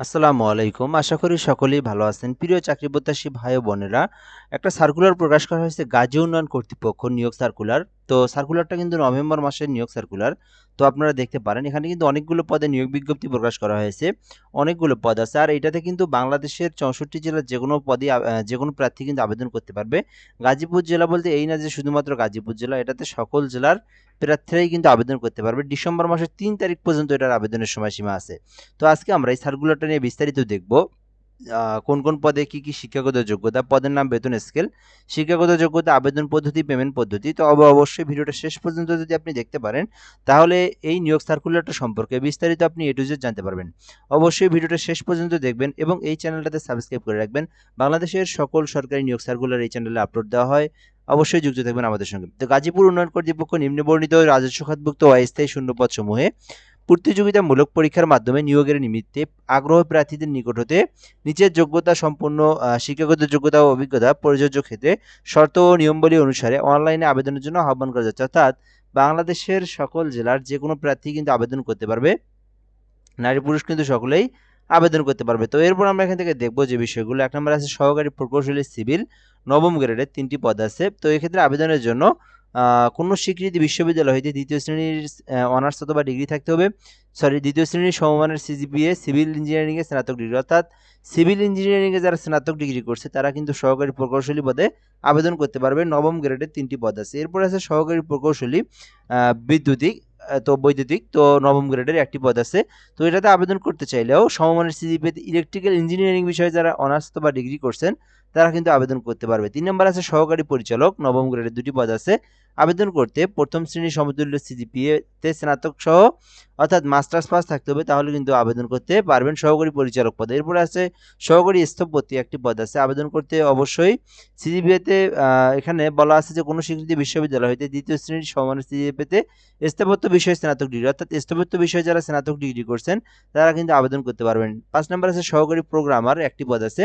আসসালামু আলাইকুম। আশা করি সকলেই ভালো আছেন। প্রিয় চাকরি প্রত্যাশী ভাই বোনেরা, একটা সার্কুলার প্রকাশ করা হয়েছে গাজী উন্নয়ন কর্তৃপক্ষ নিয়োগ সার্কুলার তো সার্কুলারটা কিন্তু নভেম্বর মাসের নিয়োগ সার্কুলার তো আপনারা দেখতে পারেন, এখানে কিন্তু অনেকগুলো পদে নিয়োগ বিজ্ঞপ্তি প্রকাশ করা হয়েছে। অনেকগুলো পদ আছে। আর এটাতে কিন্তু বাংলাদেশের চৌষট্টি জেলার যে কোনো পদে যে কোনো প্রার্থী কিন্তু আবেদন করতে পারবে। গাজীপুর জেলা বলতে এই না যে শুধুমাত্র গাজীপুর জেলা, এটাতে সকল জেলার প্রার্থীরাই কিন্তু আবেদন করতে পারবে। ডিসেম্বর মাসের তিন তারিখ পর্যন্ত এটার আবেদনের সময়সীমা আছে। তো আজকে আমরা এই সার্কুলারটা নিয়ে বিস্তারিত দেখব। কোন কোন পদে কি কি শিক্ষাগত যোগ্যতা? পদের নাম বেতন স্কেল শিক্ষাগত যোগ্যতা, আবেদন পদ্ধতি পেমেন্ট পদ্ধতি। তো অব- অবশ্যই ভিডিওটা শেষ পর্যন্ত যদি আপনি দেখতে পারেন, তাহলে এই নিয়োগ সার্কুলারটা সম্পর্কে বিস্তারিত আপনি এ টু জেড জানতে পারবেন। অবশ্যই ভিডিওটা শেষ পর্যন্ত দেখবেন এবং এই চ্যানেলটাতে সাবস্ক্রাইব করে রাখবেন। বাংলাদেশের সকল সরকারি নিয়োগ সার্কুলার এই চ্যানেলে আপলোড দেওয়া হয়। অবশ্যই যুক্ত থাকবেন আমাদের সঙ্গে। তো গাজীপুর উন্নয়ন কর্তৃপক্ষ নিম্নবর্ণিত রাজস্ব খাতভুক্ত অস্থায়ী শূন্যপদ সমূহে প্রতিযোগিতামূলক পরীক্ষার মাধ্যমে নিয়োগের নিমিত্তে আগ্রহ প্রার্থীদের নিকট হতে নিচের যোগ্যতা সম্পন্ন শিক্ষাগত যোগ্যতা ও অভিজ্ঞতা প্রযোজ্য ক্ষেত্রে শর্ত ও নিয়মাবলী অনুসারে অনলাইনে আবেদনের জন্য আহ্বান করা যাচ্ছে। অর্থাৎ বাংলাদেশের সকল জেলার যে কোনো প্রার্থী কিন্তু আবেদন করতে পারবে। নারী পুরুষ কিন্তু সকলেই আবেদন করতে পারবে। তো এরপর আমরা এখান থেকে দেখব যে বিষয়গুলো। এক নম্বর আছে সহকারী প্রকৌশলী সিভিল, নবম গ্রেডের তিনটি পদ আছে। তো এক্ষেত্রে আবেদনের জন্য কোনো স্বীকৃতি বিশ্ববিদ্যালয় হইতে দ্বিতীয় শ্রেণির অনার্স অথবা ডিগ্রি থাকতে হবে। সরি দ্বিতীয় শ্রেণির সমমানের সিজিপিএ সিভিল ইঞ্জিনিয়ারিংয়ে স্নাতক ডিগ্রি অর্থাৎ সিভিল ইঞ্জিনিয়ারিংয়ে যারা স্নাতক ডিগ্রি করছে, তারা কিন্তু সহকারী প্রকৌশলী পদে আবেদন করতে পারবে। নবম গ্রেডের তিনটি পদ আছে। এরপর আছে সহকারী প্রকৌশলী বিদ্যুতিক তো বৈদ্যুতিক, তো নবম গ্রেডের একটি পদ আছে। তো এটাতে আবেদন করতে চাইলেও সমমানের সিজিপিএতে ইলেকট্রিক্যাল ইঞ্জিনিয়ারিং বিষয়ে যারা অনার্স বা ডিগ্রি করছেন তারা কিন্তু আবেদন করতে পারবে। তিন নম্বর আছে সহকারী পরিচালক, নবম গ্রেডের দুটি পদ আছে। আবেদন করতে প্রথম শ্রেণির সমতুল্য সিজিপিএ তে স্নাতক সহ অর্থাৎ মাস্টার্স পাস থাকতে হবে, তাহলে কিন্তু আবেদন করতে পারবেন সহকারী পরিচালক পদে। এরপরে আছে সহকারী স্থপতি একটি পদ আছে। আবেদন করতে অবশ্যই সিজিপিএতে এখানে বলা আছে যে কোনো স্বীকৃতি বিশ্ববিদ্যালয় হইতে দ্বিতীয় শ্রেণির সমানের সিজিপিএতে স্থাপত্য বিষয়ে স্নাতক ডিগ্রি, অর্থাৎ স্থাপত্য বিষয়ে যারা স্নাতক ডিগ্রি করছেন, তারা কিন্তু আবেদন করতে পারবেন। পাঁচ নম্বর আছে সহকারী প্রোগ্রামার একটি পদ আছে।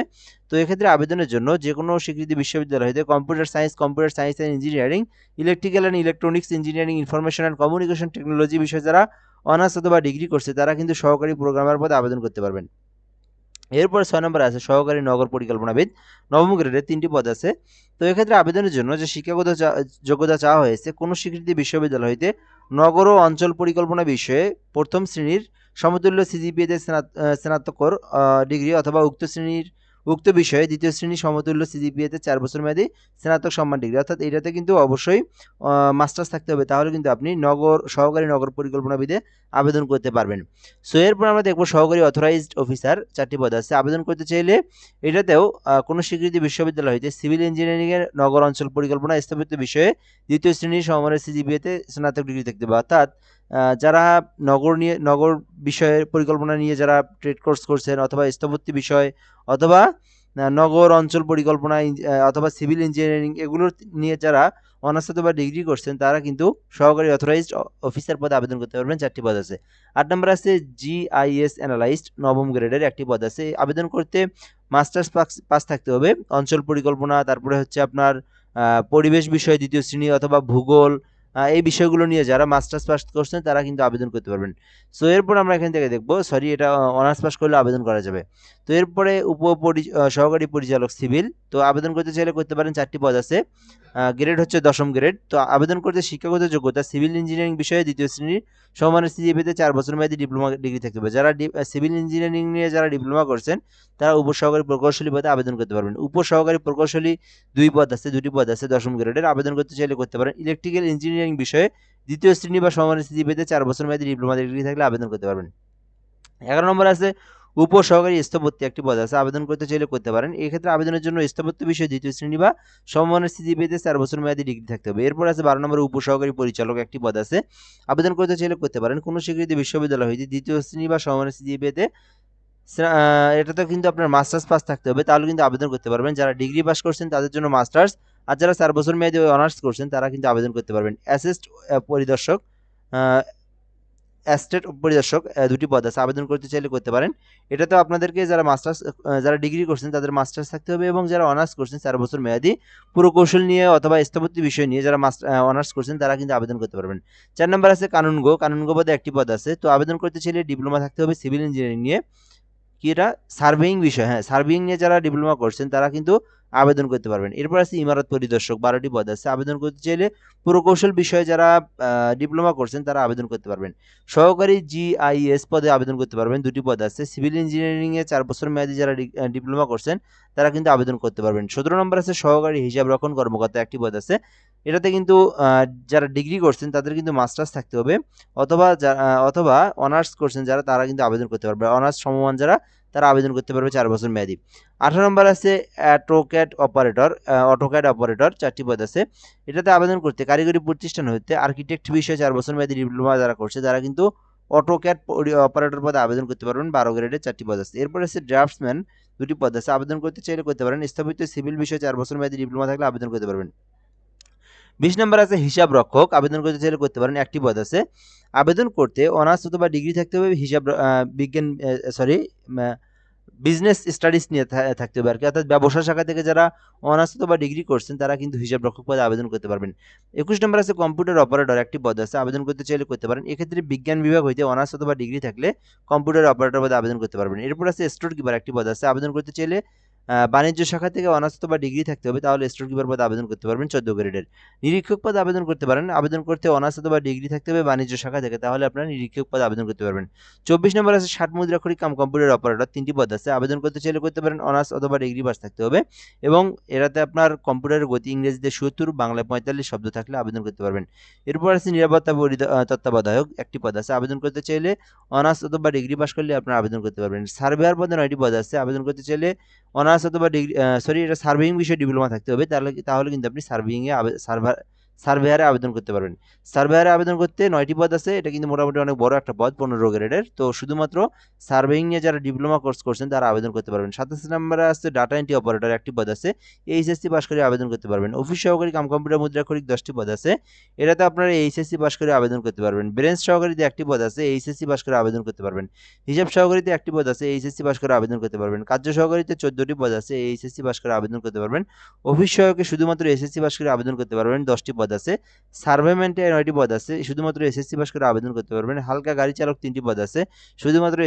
তো এক্ষেত্রে আবেদনের জন্য যে কোনো স্বীকৃতি বিশ্ববিদ্যালয় হইতে computer science computer science and engineering electrical and electronics engineering information and communication technology বিষয়ে যারা অনার্স অথবা ডিগ্রি করছে, তারা কিন্তু সহকারী প্রোগ্রামার পদে আবেদন করতে পারবেন। এরপর ছয় নম্বর আছে সহকারী নগর পরিকল্পনাবিদ। নবম গ্রেডের তিনটি পদ আছে। তো এক্ষেত্রে আবেদনের জন্য যে শিক্ষাগত যোগ্যতা চাওয়া হয়েছে, কোনো স্বীকৃতি বিশ্ববিদ্যালয় হইতে নগর ও অঞ্চল পরিকল্পনা বিষয়ে প্রথম শ্রেণির সমতুল্য সিজিপিএতে স্নাতকর ডিগ্রি অথবা উক্ত শ্রেণির উক্ত বিষয়ে দ্বিতীয় শ্রেণি সমতুল্য সিজিপিএতে চার বছর মেয়াদী স্নাতক সম্মান ডিগ্রি। অর্থাৎ এটাতে কিন্তু অবশ্যই মাস্টার্স থাকতে হবে। তাহলে কিন্তু আপনি নগর, সহকারী নগর পরিকল্পনাবিদে আবেদন করতে পারবেন। সো এরপর আমরা দেখব সহকারী অথরাইজড অফিসার চারটি পদ আছে। আবেদন করতে চাইলে এটাতেও কোনো স্বীকৃতি বিশ্ববিদ্যালয় হইতে সিভিল ইঞ্জিনিয়ারিংয়ের নগর অঞ্চল পরিকল্পনা স্থাপিত বিষয়ে দ্বিতীয় শ্রেণির সমমানের সিজিপিএতে স্নাতক ডিগ্রি থাকতে হবে। অর্থাৎ যারা নগর নিয়ে, নগর বিষয়ের পরিকল্পনা নিয়ে যারা ট্রেড কোর্স করছেন অথবা স্থপতি বিষয় অথবা নগর অঞ্চল পরিকল্পনা অথবা সিভিল ইঞ্জিনিয়ারিং এগুলোর নিয়ে যারা অনার্স অথবা ডিগ্রি করছেন, তারা কিন্তু সহকারী অথরাইজড অফিসার পদে আবেদন করতে পারবেন। চারটি পদ আছে। আট নম্বর আছে জিআইএস অ্যানালাইস্ট নবম গ্রেডের একটি পদ আছে। আবেদন করতে মাস্টার্স পাস থাকতে হবে। অঞ্চল পরিকল্পনা, তারপরে হচ্ছে আপনার পরিবেশ বিষয়, দ্বিতীয় শ্রেণি অথবা ভূগোল এই বিষয়গুলো নিয়ে যারা মাস্টার্স পাস করছেন, তারা কিন্তু আবেদন করতে পারবেন। সো, এরপর আমরা এখান থেকে দেখব, সরি, এটা অনার্স পাস করলে আবেদন করা যাবে। তো, এরপরে উপ সহকারী পরিচালক সিভিল, তো আবেদন করতে চাইলে করতে পারেন চারটি পদ আছে। গ্রেড হচ্ছে দশম গ্রেড, তো আবেদন করতে শিক্ষাগত যোগ্যতা, সিভিল ইঞ্জিনিয়ারিং বিষয়ে দ্বিতীয় শ্রেণির সমানের সিজিপিতে চার বছর মেয়াদী ডিপ্লোমা ডিগ্রি থাকতে হবে। যারা সিভিল ইঞ্জিনিয়ারিং নিয়ে যারা ডিপ্লোমা করছেন, তারা উপসহকারী প্রকৌশলী পদে আবেদন করতে পারবেন। উপসহকারী প্রকৌশলী দুই পদ আছে, দুটি পদ আছে দশম গ্রেডের। আবেদন করতে চাইলে করতে পারেন ইলেকট্রিক্যাল ইঞ্জিনিয়ারিং বিষয়ে দ্বিতীয় শ্রেণি বা সমানের সিজিপিতে চার বছর মেয়াদী ডিপ্লোমা ডিগ্রি থাকলে আবেদন করতে পারবেন। এগারো নম্বর আছে, উপসহকারী স্থপতি একটি পদ আছে, আবেদন করতে চাইলে করতে পারেন। এই ক্ষেত্রে আবেদনের জন্য স্থপত্য বিষয়ে দ্বিতীয় শ্রেণি বা সমমানের স্থিতি পেতে চার বছর মেয়াদী ডিগ্রি থাকতে হবে। এরপর আছে বারো নম্বর উপসহকারী পরিচালক একটি পদ আছে, আবেদন করতে চাইলে করতে পারেন। কোনো স্বীকৃতি বিশ্ববিদ্যালয় হইতে দ্বিতীয় শ্রেণি বা সমমানের সিজিপিতে এটাতে কিন্তু আপনার মাস্টার্স পাস থাকতে হবে। তাহলে কিন্তু আবেদন করতে পারবেন। যারা ডিগ্রি পাস করছেন, তাদের জন্য মাস্টার্স আর যারা চার বছর মেয়াদী অনার্স করছেন, তারা কিন্তু আবেদন করতে পারবেন। অ্যাসিস্ট পরিদর্শক অ্যাস্টেট পরিদর্শক দুটি পদ আছে। আবেদন করতে চাইলে করতে পারেন। এটা তো আপনাদেরকে যারা মাস্টার্স যারা ডিগ্রি করছেন, তাদের মাস্টার্স থাকতে হবে এবং যারা অনার্স করছেন, চার বছর মেয়াদি পুরকৌশল নিয়ে অথবা স্থপতি বিষয় নিয়ে যারা মাস্টার অনার্স করছেন, তারা কিন্তু আবেদন করতে পারবেন। চার নম্বর আছে কানুনগো কানুনগো পদে একটি পদ আছে। তো আবেদন করতে চাইলে ডিপ্লোমা থাকতে হবে সিভিল ইঞ্জিনিয়ারিং নিয়ে। কি এটা? সার্ভেইং বিষয়। হ্যাঁ সার্ভেইং নিয়ে যারা ডিপ্লোমা করছেন, তারা কিন্তু আবেদন করতে পারবেন। এরপর আছে ইমারত পরিদর্শক, বারোটি পদ আছে। আবেদন করতে চাইলে পুরকৌশল বিষয়ে যারা ডিপ্লোমা করছেন তারা আবেদন করতে পারবেন। সহকারী জিআইএস পদে আবেদন করতে পারবেন। দুটি পদ আছে। সিভিল ইঞ্জিনিয়ারিং এ চার বছর মেয়াদী যারা ডিপ্লোমা করছেন, তারা কিন্তু আবেদন করতে পারবেন। সতেরো নম্বর আছে সহকারী হিসাব রক্ষণ কর্মকর্তা, একটি পদ আছে। এটাতে কিন্তু যারা ডিগ্রি করছেন তাদের কিন্তু মাস্টার্স থাকতে হবে। অথবা অথবা অনার্স করছেন যারা, তারা কিন্তু আবেদন করতে পারবে অনার্স সমমান যারা তারা আবেদন করতে পারবে চার বছর মেয়াদি। আঠারো নম্বর আছে অ্যাটোক্যাট অপারেটর অটোক্যাট অপারেটর, চারটি পদ আছে। এটাতে আবেদন করতে কারিগরি প্রতিষ্ঠান হইতে আর্কিটেক্ট বিষয়ে চার বছর মেয়াদি ডিপ্লোমা যারা করছে, তারা কিন্তু অটোক্যাট অপারেটর পদে আবেদন করতে পারবেন। বারো গ্রেডের চারটি পদ আছে। এরপর আছে ড্রাফটসম্যান, দুটি পদ আছে। আবেদন করতে চাইলে করতে পারেন। স্থাপিত সিভিল বিষয়ে চার বছর মেয়াদি ডিপ্লোমা থাকলে আবেদন করতে পারবেন। বিশ নম্বর আছে হিসাব রক্ষক। আবেদন করতে চাইলে করতে পারেন, একটি পদ আছে। আবেদন করতে অনার্স অথবা ডিগ্রি থাকতে হবে, হিসাব বিজ্ঞান সরি বিজনেস স্টাডিজ নিয়ে থাকতে হবে আর কি। অর্থাৎ ব্যবসা শাখা থেকে যারা অনার্স অথবা ডিগ্রি করছেন, তারা কিন্তু হিসাব রক্ষক পদে আবেদন করতে পারবেন। একুশ নম্বর আছে কম্পিউটার অপারেটর, একটি পদ আছে। আবেদন করতে চাইলে করতে পারেন। এক্ষেত্রে বিজ্ঞান বিভাগ হইতে অনার্স অথবা ডিগ্রি থাকলে কম্পিউটার অপারেটর পদে আবেদন করতে পারবেন। এরপর আছে স্টোর কিপার একটি পদ আছে। আবেদন করতে চাইলে বাণিজ্য শাখা থেকে অনার্স বা ডিগ্রি থাকতে হবে, তাহলে স্টোর কিপার পদে আবেদন করতে পারবেন চোদ্দ গ্রেডের। নিরীক্ষক পদে আবেদন করতে পারেন, আবেদন করতে অনার্স অথবা ডিগ্রি থাকতে হবে বাণিজ্য শাখা থেকে, তাহলে আপনারা নিরীক্ষক পদে আবেদন করতে পারবেন। চব্বিশ নম্বর আছে ষাট মুদ্রাক্ষরিক কাম কম্পিউটার অপারেটর, তিনটি পদ আছে, আবেদন করতে চাইলে করতে পারেন, অনার্স অথবা ডিগ্রি পাস থাকতে হবে এবং এরাতে আপনার কম্পিউটারের গতি ইংরেজিতে সত্তর, বাংলায় পঁয়তাল্লিশ শব্দ থাকলে আবেদন করতে পারবেন। এরপর আছে নিরাপত্তা তত্ত্বাবধায়ক, একটি পদ আছে, আবেদন করতে চাইলে অনার্স অথবা ডিগ্রি পাস করলে আপনারা আবেদন করতে পারবেন। সার্ভেয়ার পদে নয়টি পদ আছে, আবেদন করতে চাইলে অনার্স অথবা ডিগ্রি সরি এটা সার্ভিং বিষয়ে ডিপ্লোমা থাকতে হবে, তাহলে তাহলে কিন্তু আপনি সার্ভেইংয়ে সার্ভার সার্ভেয়ারে আবেদন করতে পারবেন। সার্ভেয়ারে আবেদন করতে নয়টি পদ আছে, এটা কিন্তু মোটামুটি অনেক বড় একটা পদ, পনেরো গ্রেডের তো শুধুমাত্র সার্ভেইং নিয়ে যারা ডিপ্লোমা কোর্স করছেন, তারা আবেদন করতে পারবেন। সাতাশ নম্বরে আছে ডাটা এন্ট্রি অপারেটর একটি পদ আছে, এইচএসসি পাস করে আবেদন করতে পারবেন। অফিস সহকারী কাম কম্পিউটার মুদ্রাক্ষরিক দশটি পদ আছে, এটাতে আপনারা এইচএসসি পাস করে আবেদন করতে পারবেন। ব্রেঞ্চ সহকারীতে একটি পদ আছে, এইচএসসি পাস করে আবেদন করতে পারবেন। হিসাব সহকারীতে একটি পদ আছে, এইচএসসি পাস করে আবেদন করতে পারবেন। কার্য সহকারীতে চোদ্দটি পদ আছে, এইচএসসি পাস করে আবেদন করতে পারবেন। অফিস সহকারী শুধুমাত্র এসএসসি পাস করে আবেদন করতে পারবেন, দশটি পদ আছে। সার্ভেমেন্টে নয়টি পদ আছে। শুধুমাত্র এসএসসি পাস করে আবেদন করতে পারবেন। হালকা গাড়ি চালক তিনটি পদ আছে। শুধুমাত্র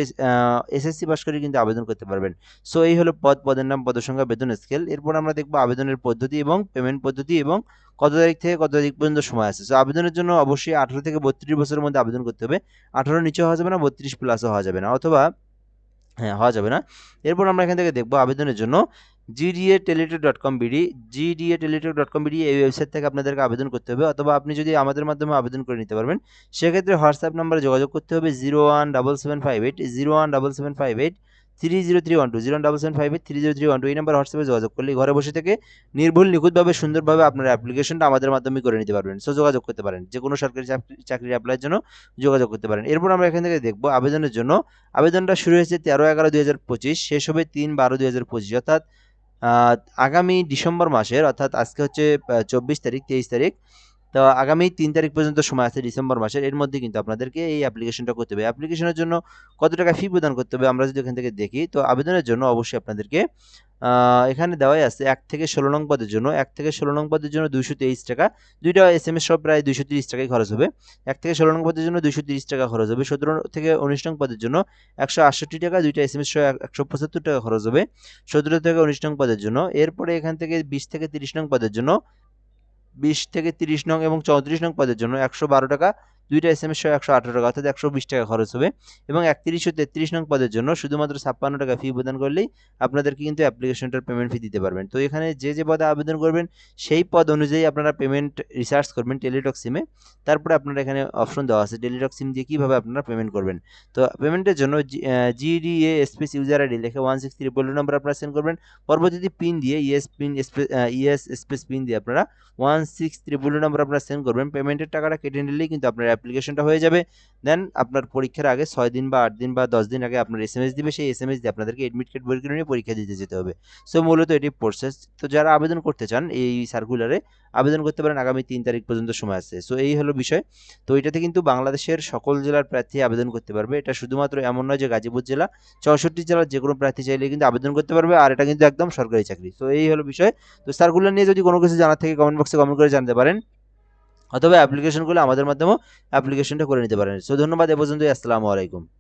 এসএসসি পাস করে কিন্তু আবেদন করতে পারবেন। সো এই হলো পদ, পদের নাম পদের সংখ্যা, বেতন স্কেল এরপর আমরা দেখব আবেদনের পদ্ধতি এবং পেমেন্ট পদ্ধতি এবং কত তারিখ থেকে কত তারিখ পর্যন্ত সময় আছে। সো আবেদনের জন্য অবশ্যই আঠারো থেকে বত্রিশ বছরের মধ্যে আবেদন করতে হবে। আঠারো নিচে হওয়া যাবে না, বত্রিশ প্লাসও হওয়া যাবে না। অথবা হ্যাঁ হওয়া যাবে না। এরপর আমরা এখান থেকে দেখব আবেদনের জন্য GDA Teletalk dot com BD GDA Teletalk dot com BD এই ওয়েবসাইট থেকে আপনাদেরকে আবেদন করতে হবে অথবা আপনি যদি আমাদের মাধ্যমে আবেদন করে নিতে পারবেন, সেক্ষেত্রে হোয়াটসঅ্যাপ নাম্বারে যোগাযোগ করতে হবে zero one double seven five eight zero one double seven five eight three zero three one two zero double seven five eight three zero three one two এই নাম্বার হোয়াটসঅ্যাপে যোগাযোগ করলে ঘরে বসে থেকে নির্ভুল, নিখুঁতভাবে, সুন্দরভাবে আপনার অ্যাপ্লিকেশনটা আমাদের মাধ্যমে করে নিতে পারবেন। সো যোগাযোগ করতে পারেন, যে কোনো সরকারি চাকরির অ্যাপ্লাইয়ের জন্য যোগাযোগ করতে পারেন। এরপর আমরা এখান থেকে দেখব আবেদনের জন্য। আবেদনটা শুরু হয়েছে তেরো এগারো দুই হাজার পঁচিশ, শেষ হবে তিন বারো দুই হাজার পঁচিশ, অর্থাৎ আগামী ডিসেম্বর মাসের অর্থাৎ আজকে হচ্ছে চব্বিশ তারিখ তেইশ তারিখ তো আগামী তিন তারিখ পর্যন্ত সময় আছে ডিসেম্বর মাসের। এর মধ্যে কিন্তু আপনাদেরকে এই অ্যাপ্লিকেশনটা করতে হবে। অ্যাপ্লিকেশনের জন্য কত টাকা ফি প্রদান করতে হবে আমরা যদি এখান থেকে দেখি, তো আবেদনের জন্য অবশ্যই আপনাদেরকে এখানে দেওয়াই আছে এক থেকে ষোলো নং পদের জন্য, এক থেকে ষোলো নং পদের জন্য দুইশো তেইশ টাকা। দুইটা এস এম এস সব প্রায় দুইশো তিরিশ টাকাই খরচ হবে। এক থেকে ষোলো নং পদের জন্য দুইশো তিরিশ টাকা খরচ হবে। সতেরো থেকে উনিশ নং পদের জন্য একশো আটষট্টি টাকা, দুইটা এস এম এস একশো পঁচাত্তর টাকা খরচ হবে। সতেরো থেকে উনিশ নং পদের জন্য। এরপরে এখান থেকে বিশ থেকে তিরিশ নং পদের জন্য বিশ থেকে তিরিশ নং এবং চৌত্রিশ নং পদের জন্য একশো বারো টাকা দুইটা এস এম এস একশো আঠারো টাকা, অর্থাৎ একশো বিশ টাকা খরচ হবে। এবং একত্রিশ ও তেত্রিশ নং পদের জন্য শুধুমাত্র ছাপ্পান্ন টাকা ফি প্রদান করলেই আপনাদেরকে কিন্তু অ্যাপ্লিকেশনটার পেমেন্ট ফি দিতে পারবেন। তো এখানে যে যে পদে আবেদন করবেন, সেই পদ অনুযায়ী আপনারা পেমেন্ট রিসার্চ করবেন টেলিটক সিমে তারপরে আপনারা এখানে অপশন দেওয়া আছে টেলিটক সিম দিয়ে কীভাবে আপনারা পেমেন্ট করবেন। তো পেমেন্টের জন্য জিডিএ স্পেস ইউজার আইডি লেখে ওয়ান সিক্স থ্রি পোল্ড নাম্বার আপনারা সেন্ড করবেন। পরবর্তীতে পিন দিয়ে ES PIN ES space PIN দিয়ে আপনারা ওয়ান সিক্স থ্রি পোল্ড নাম্বার আপনারা সেন্ড করবেন। পেমেন্টের টাকাটা কেটে নিলেই কিন্তু আপনার অ্যাপ্লিকেশনটা হয়ে যাবে। দেন আপনার পরীক্ষার আগে ছয় দিন বা আট দিন বা দশ দিন আগে আপনার এস এম এস দিবে। সেই এস এম এস দিয়ে আপনাদেরকে এডমিট কার্ড বই নিয়ে পরীক্ষা দিতে যেতে হবে। সো মূলত এটি প্রসেস তো যারা আবেদন করতে চান এই সার্কুলারে আবেদন করতে পারেন আগামী তিন তারিখ পর্যন্ত সময় আছে। সো এই হলো বিষয়। তো এটাতে কিন্তু বাংলাদেশের সকল জেলার প্রার্থী আবেদন করতে পারবে। এটা শুধুমাত্র এমন নয় যে গাজীপুর জেলা, চৌষট্টি জেলার যে কোনো প্রার্থী চাইলে কিন্তু আবেদন করতে পারবে। আর এটা কিন্তু একদম সরকারি চাকরি। তো এই হলো বিষয়। তো সার্কুলার নিয়ে যদি কোনো কিছু জানার থেকে কমেন্ট বক্সে কমেন্ট করে জানতে পারেন। অথবা অ্যাপ্লিকেশনগুলো আমাদের মাধ্যমেও অ্যাপ্লিকেশনটা করে নিতে পারেন। সো ধন্যবাদ এ পর্যন্তই। আসসালামু আলাইকুম।